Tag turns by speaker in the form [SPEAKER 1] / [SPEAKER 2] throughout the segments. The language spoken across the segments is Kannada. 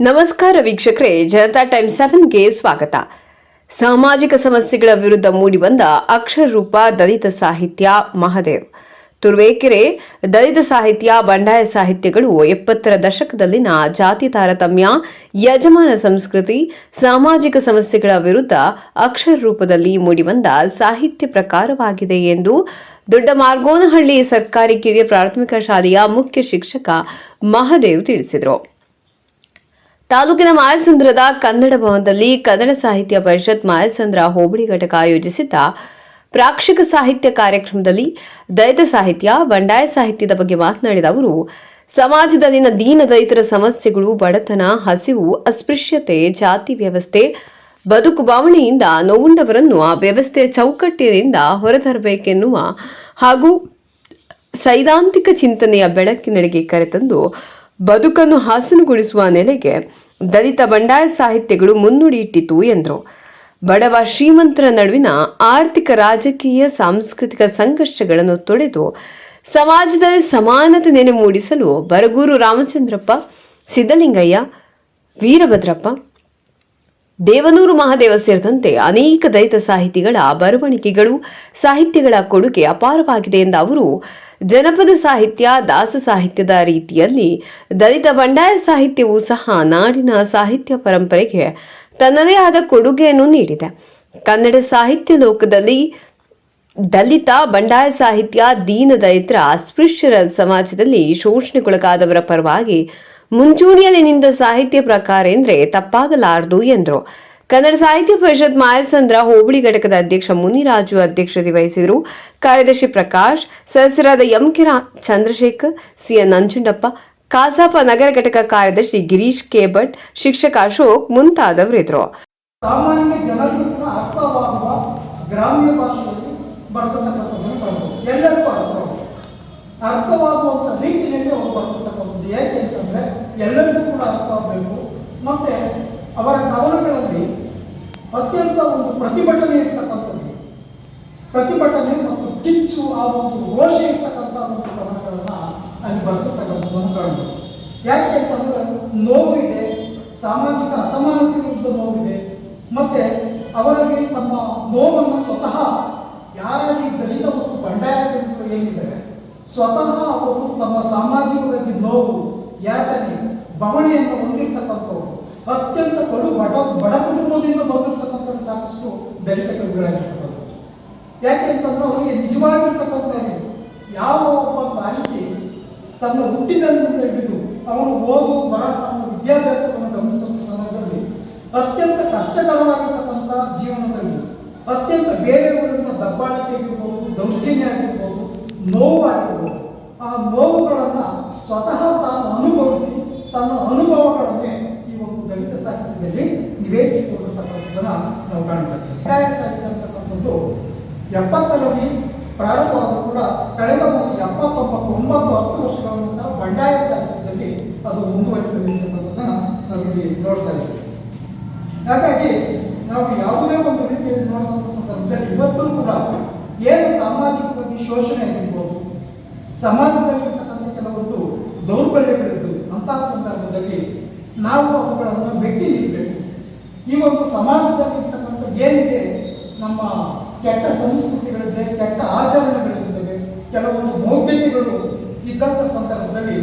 [SPEAKER 1] ನಮಸ್ಕಾರ ವೀಕ್ಷಕರೇ, ಜನತಾ ಟೈಮ್ ಸೆವೆನ್ಗೆ ಸ್ವಾಗತ. ಸಾಮಾಜಿಕ ಸಮಸ್ಯೆಗಳ ವಿರುದ್ಧ ಮೂಡಿಬಂದ ಅಕ್ಷರ ರೂಪ ದಲಿತ ಸಾಹಿತ್ಯ ಮಹದೇವ್. ತುರುವೇಕೆರೆ, ದಲಿತ ಸಾಹಿತ್ಯ, ಬಂಡಾಯ ಸಾಹಿತ್ಯಗಳು ಎಪ್ಪತ್ತರ ದಶಕದಲ್ಲಿನ ಜಾತಿ ತಾರತಮ್ಯ, ಯಜಮಾನ ಸಂಸ್ಕೃತಿ, ಸಾಮಾಜಿಕ ಸಮಸ್ಯೆಗಳ ವಿರುದ್ಧ ಅಕ್ಷರ ರೂಪದಲ್ಲಿ ಮೂಡಿಬಂದ ಸಾಹಿತ್ಯ ಪ್ರಕಾರವಾಗಿದೆ ಎಂದು ದೊಡ್ಡ ಮಾರ್ಗೋನಹಳ್ಳಿ ಸರ್ಕಾರಿ ಕಿರಿಯ ಪ್ರಾಥಮಿಕ ಶಾಲೆಯ ಮುಖ್ಯ ಶಿಕ್ಷಕ ಮಹದೇವ್ ತಿಳಿಸಿದರು. ತಾಲೂಕಿನ ಮಾಯಸಂದ್ರದ ಕನ್ನಡ ಭವನದಲ್ಲಿ ಕನ್ನಡ ಸಾಹಿತ್ಯ ಪರಿಷತ್ ಮಾಯಸಂದ್ರ ಹೋಬಳಿ ಘಟಕ ಆಯೋಜಿಸಿದ್ದ ಪ್ರಾಕ್ಷಿಕ ಸಾಹಿತ್ಯ ಕಾರ್ಯಕ್ರಮದಲ್ಲಿ ದಲಿತ ಸಾಹಿತ್ಯ, ಬಂಡಾಯ ಸಾಹಿತ್ಯದ ಬಗ್ಗೆ ಮಾತನಾಡಿದ ಅವರು, ಸಮಾಜದಲ್ಲಿನ ದೀನ ದಲಿತರ ಸಮಸ್ಯೆಗಳು, ಬಡತನ, ಹಸಿವು, ಅಸ್ಪೃಶ್ಯತೆ, ಜಾತಿ ವ್ಯವಸ್ಥೆ, ಬದುಕು ಬಾವಣೆಯಿಂದ ನೋವುಂಡವರನ್ನು ಆ ವ್ಯವಸ್ಥೆಯ ಚೌಕಟ್ಟಿನಿಂದ ಹೊರತರಬೇಕೆನ್ನುವ ಹಾಗೂ ಸೈದ್ಧಾಂತಿಕ ಚಿಂತನೆಯ ಬೆಳಕಿನಡೆಗೆ ಕರೆತಂದು ಬದುಕನ್ನು ಹಾಸನಗೊಳಿಸುವ ನೆಲೆಗೆ ದಲಿತ ಬಂಡಾಯ ಸಾಹಿತ್ಯಗಳು ಮುನ್ನುಡಿ ಇಟ್ಟಿತು ಎಂದರು. ಬಡವ ಶ್ರೀಮಂತರ ನಡುವಿನ ಆರ್ಥಿಕ ರಾಜಕೀಯ ಸಾಂಸ್ಕೃತಿಕ ಸಂಘರ್ಷಗಳನ್ನು ತೊಡೆದು ಸಮಾಜದಲ್ಲಿ ಸಮಾನತೆ ನೆನೆ ಮೂಡಿಸಲು ಬರಗೂರು ರಾಮಚಂದ್ರಪ್ಪ ಸಿದ್ದಲಿಂಗಯ್ಯ ವೀರಭದ್ರಪ್ಪ ದೇವನೂರು ಮಹಾದೇವ ಸೇರಿದಂತೆ ಅನೇಕ ದಲಿತ ಸಾಹಿತಿಗಳ ಬರವಣಿಗೆಗಳು, ಸಾಹಿತ್ಯಗಳ ಕೊಡುಗೆ ಅಪಾರವಾಗಿದೆ ಎಂದ ಅವರು, ಜನಪದ ಸಾಹಿತ್ಯ, ದಾಸ ಸಾಹಿತ್ಯದ ರೀತಿಯಲ್ಲಿ ದಲಿತ ಬಂಡಾಯ ಸಾಹಿತ್ಯವೂ ಸಹ ನಾಡಿನ ಸಾಹಿತ್ಯ ಪರಂಪರೆಗೆ ತನ್ನದೇ ಆದ ಕೊಡುಗೆಯನ್ನು ನೀಡಿದೆ. ಕನ್ನಡ ಸಾಹಿತ್ಯ ಲೋಕದಲ್ಲಿ ದಲಿತ ಬಂಡಾಯ ಸಾಹಿತ್ಯ, ದೀನ ದಲಿತರ ಅಸ್ಪೃಶ್ಯರ ಸಮಾಜದಲ್ಲಿ ಶೋಷಣೆಗೊಳಗಾದವರ ಪರವಾಗಿ ಮುಂಚೂಣಿಯಲ್ಲಿ ನಿಂತ ಸಾಹಿತ್ಯ ಪ್ರಕಾರ ಎಂದ್ರೆ ತಪ್ಪಾಗಲಾರದು ಎಂದರು. ಕನ್ನಡ ಸಾಹಿತ್ಯ ಪರಿಷತ್ ಮಾಯಲ್ಸಂದ್ರ ಹೋಬಳಿ ಘಟಕದ ಅಧ್ಯಕ್ಷ ಮುನಿರಾಜು ಅಧ್ಯಕ್ಷತೆ ವಹಿಸಿದರು. ಕಾರ್ಯದರ್ಶಿ ಪ್ರಕಾಶ್, ಸದಸ್ಯರಾದ ಎಂ ಕೆ ರಾ- ಚಂದ್ರಶೇಖರ್, ಸಿಎನ್ ನಂಜುಂಡಪ್ಪ, ಕಾಸಾಪ ನಗರ ಘಟಕ ಕಾರ್ಯದರ್ಶಿ ಗಿರೀಶ್ ಕೆ ಭಟ್, ಶಿಕ್ಷಕ ಅಶೋಕ್ ಮುಂತಾದವರಿದ್ದರು
[SPEAKER 2] ಸಾಮಾನ್ಯ ಅರ್ಥವಾಗುವ ಗ್ರಾಮ್ಯ ಭಾಷೆಯಲ್ಲಿ ಬರ್ತಕ್ಕಂಥದ್ದನ್ನು ಕಾಣ್ಬೋದು ಎಲ್ಲರಿಗೂ ಅರ್ಥವಾಗುವ ಅರ್ಥವಾಗುವಂಥ ರೀತಿಯಲ್ಲಿ ಅವರು ಬರ್ತಕ್ಕಂಥದ್ದು ಯಾಕೆ ಅಂತಂದರೆ ಕೂಡ ಅರ್ಥವಾಗಬೇಕು ಮತ್ತು ಅವರ ಕವನಗಳಲ್ಲಿ ಅತ್ಯಂತ ಒಂದು ಪ್ರತಿಭಟನೆ ಇರ್ತಕ್ಕಂಥದ್ದು. ಪ್ರತಿಭಟನೆ ಮತ್ತು ಕಿಚ್ಚು ಆ ಒಂದು ರೋಷ ಇರ್ತಕ್ಕಂಥ ಒಂದು ಕವನಗಳನ್ನು ಅಲ್ಲಿ ಬರ್ತಕ್ಕಂಥದ್ದನ್ನು ಕಾಣಬಹುದು ಯಾಕೆ ಅಂತಂದ್ರೆ ನೋವು ಇದೆ, ಸಾಮಾಜಿಕ ಅಸಮಾನತೆ ವಿರುದ್ಧ ನೋವಿದೆ, ಮತ್ತೆ ಅವರಲ್ಲಿ ತಮ್ಮ ನೋವನ್ನು ಸ್ವತಃ ಯಾರಾಗಿ ದಲಿತ ಮತ್ತು ಬಂಡಾಯ ಏನಿದೆ ಸ್ವತಃ ಅವರು ತಮ್ಮ ಸಾಮಾಜಿಕವಾಗಿ ನೋವು ಯಾತನೆ ಬವಣೆಯನ್ನು ಹೊಂದಿರತಕ್ಕಂಥವ್ರು, ಅತ್ಯಂತ ಕಡು ಬಡ ಬಡ ಕುಟುಂಬದಿಂದ ಬಂದಿರತಕ್ಕಂಥ ಸಾಕಷ್ಟು ದಲಿತ ಕವಿಗಳಾಗಿರ್ತಕ್ಕಂಥದ್ದು ಯಾಕೆ ಅಂತಂದ್ರೆ ಅವರಿಗೆ ನಿಜವಾಗಿರ್ತಕ್ಕಂಥ ಯಾವ ಒಬ್ಬ ಸಾಹಿತಿ ತನ್ನ ಹುಟ್ಟಿದಂತ ಹಿಡಿದು ಅವನು ಓದು, ಬರಹ ವಿದ್ಯಾಭ್ಯಾಸವನ್ನು ಗಮನಿಸುವ ಸಂದರ್ಭದಲ್ಲಿ ಅತ್ಯಂತ ಕಷ್ಟಕರವಾಗಿರ್ತಕ್ಕಂಥ ಜೀವನದಲ್ಲಿ, ಅತ್ಯಂತ ಬೇರೆಯವರಿಂದ ದಬ್ಬಾಳಿಕೆ ಆಗಿರ್ಬೋದು ದೌರ್ಜನ್ಯ ಆಗಿರ್ಬೋದು, ನೋವು ಆಗಿರ್ಬೋದು, ಆ ನೋವುಗಳನ್ನು ಸ್ವತಃ ತಾನು ಅನುಭವಿಸಿ ತನ್ನ ಅನುಭವಗಳನ್ನೇ ಈ ಒಂದು ದಲಿತ ಸಾಹಿತ್ಯದಲ್ಲಿ ನಿವೇದಿಸಿಕೊಂಡಿರ್ತಕ್ಕಂಥದ್ದನ್ನು ನಾವು ಕಾಣ್ತೇವೆ ಕಡ್ಡಾಯ ಸಾಹಿತ್ಯ ಅಂತಕ್ಕಂಥದ್ದು ಎಪ್ಪತ್ತರಲ್ಲಿ ಪ್ರಾರಂಭವಾದರೂ ಕೂಡ ಕಳೆದ ಎಪ್ಪತ್ತೊಂಬತ್ತು, ಒಂಬತ್ತು, ಹತ್ತು ವರ್ಷಗಳ ಬಂಡಾಯ ಸಾಹಿತ್ಯದಲ್ಲಿ ಅದು ಮುಂದುವರಿತದೆ ಅಂತಕ್ಕಂಥದ್ದನ್ನು ನಾವಿಲ್ಲಿ ನೋಡ್ತಾ ಇದ್ದೀವಿ. ಹಾಗಾಗಿ ನಾವು ಯಾವುದೇ ಒಂದು ರೀತಿಯಲ್ಲಿ ನೋಡುವಂಥ ಸಂದರ್ಭದಲ್ಲಿ ಇವತ್ತೂ ಕೂಡ ಏನು ಸಾಮಾಜಿಕವಾಗಿ ಶೋಷಣೆ ಆಗಿರ್ಬೋದು, ಸಮಾಜದಲ್ಲಿರ್ತಕ್ಕಂಥ ಕೆಲವೊಂದು ದೌರ್ಬಲ್ಯಗಳಿದ್ದು ಅಂತಹ ಸಂದರ್ಭದಲ್ಲಿ ನಾವು ಅವುಗಳನ್ನು ಮೆಟ್ಟಿ ನಿಲ್ಲಬೇಕು ಈ ಒಂದು ನಮ್ಮ ಕೆಟ್ಟ ಸಂಸ್ಕೃತಿಗಳಿದೆ, ಕೆಟ್ಟ ಆಚರಣೆಗಳಿರುತ್ತವೆ, ಕೆಲವೊಂದು ಮೌಢ್ಯತೆಗಳು ಇದ್ದಂಥ ಸಂದರ್ಭದಲ್ಲಿ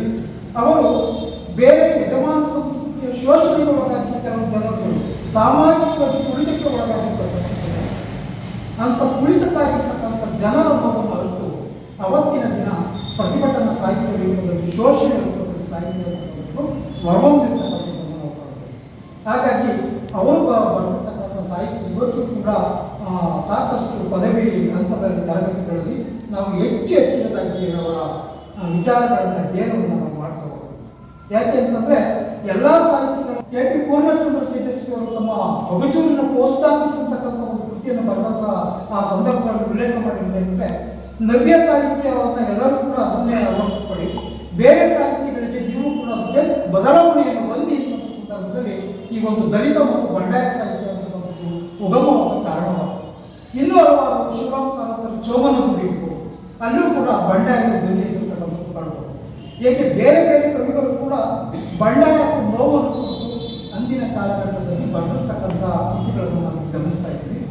[SPEAKER 2] ಅವರು ಬೇರೆ ಯಜಮಾನ ಸಂಸ್ಕೃತಿಯ ಶೋಷಣೆಗೆ ಒಳಗಾಗಿ ಕೆಲವು ಜನರು ಸಾಮಾಜಿಕವಾಗಿ ತುಳಿತಕ್ಕೆ ಒಳಗಾಗಿರ್ತಕ್ಕಂಥ. ಅಂತ ತುಳಿತಕ್ಕಾಗಿರ್ತಕ್ಕಂಥ ಜನರ ನೋವನ್ನು ಅವತ್ತಿನ ದಿನ ಪ್ರತಿಭಟನಾ ಸಾಹಿತ್ಯ ರೂಪದಲ್ಲಿ, ಶೋಷಣೆ ರೂಪದಲ್ಲಿ ಸಾಹಿತ್ಯ ರೂಪದಲ್ಲಿ ನಾವು ಕಾಣ್ತೇವೆ ಹಾಗಾಗಿ ಅವರು ಬ- ಬರೆದಿರ್ತಕ್ಕಂಥ ಸಾಹಿತ್ಯ ಇವತ್ತು ಕೂಡ ಆ, ಸಾಕಷ್ಟು ಪದವಿ ಹಂತದಲ್ಲಿ ತರಗತಿಗಳಲ್ಲಿ ನಾವು ಹೆಚ್ಚು ಹೆಚ್ಚಿನದಾಗಿ ಅವರ ವಿಚಾರಗಳನ್ನು, ಅಧ್ಯಯನವನ್ನು ನಾವು ಮಾಡ್ಕೋಬಹುದು ಯಾಕೆ ಅಂತಂದ್ರೆ ಎಲ್ಲ ಸಾಹಿತ್ಯಗಳು ಕೆ ಪಿ ಪೂರ್ಣಚಂದ್ರ ತೇಜಸ್ವಿ ಅವರು ತಮ್ಮ ಬಗುಚೂರಿನ ಪೋಸ್ಟ್ ಅಂತಕ್ಕಂಥ ಒಂದು ಕೃತಿಯನ್ನು ಬರೆದಂಥ ಆ ಸಂದರ್ಭಗಳಲ್ಲಿ ಉಲ್ಲೇಖ ಮಾಡಿರುವುದೇ ಅಂದರೆ ನವ್ಯ ಸಾಹಿತ್ಯವನ್ನು ಚೋಮನ ಕುರಿತು ಅಲ್ಲೂ ಕೂಡ ಬಂಡಾಯದ ಧ್ವನಿ ಎದುರ್ತಕ್ಕಂಥದ್ದು ಕಾಣಬಹುದು ಏಕೆ ಬೇರೆ ಬೇರೆ ಕವಿಗಳು ಕೂಡ ಬಂಡಾಯ ನೋವನ್ನು ಕುರಿತು ಅಂದಿನ ಕಾಲಘಟ್ಟದಲ್ಲಿ ಬಂದಿರತಕ್ಕಂಥ ಕೃತಿಗಳನ್ನು ನಾವು ಗಮನಿಸ್ತಾ ಇದ್ದೀವಿ.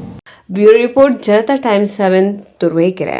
[SPEAKER 1] Bureau report Janata Times seven Turuvekere.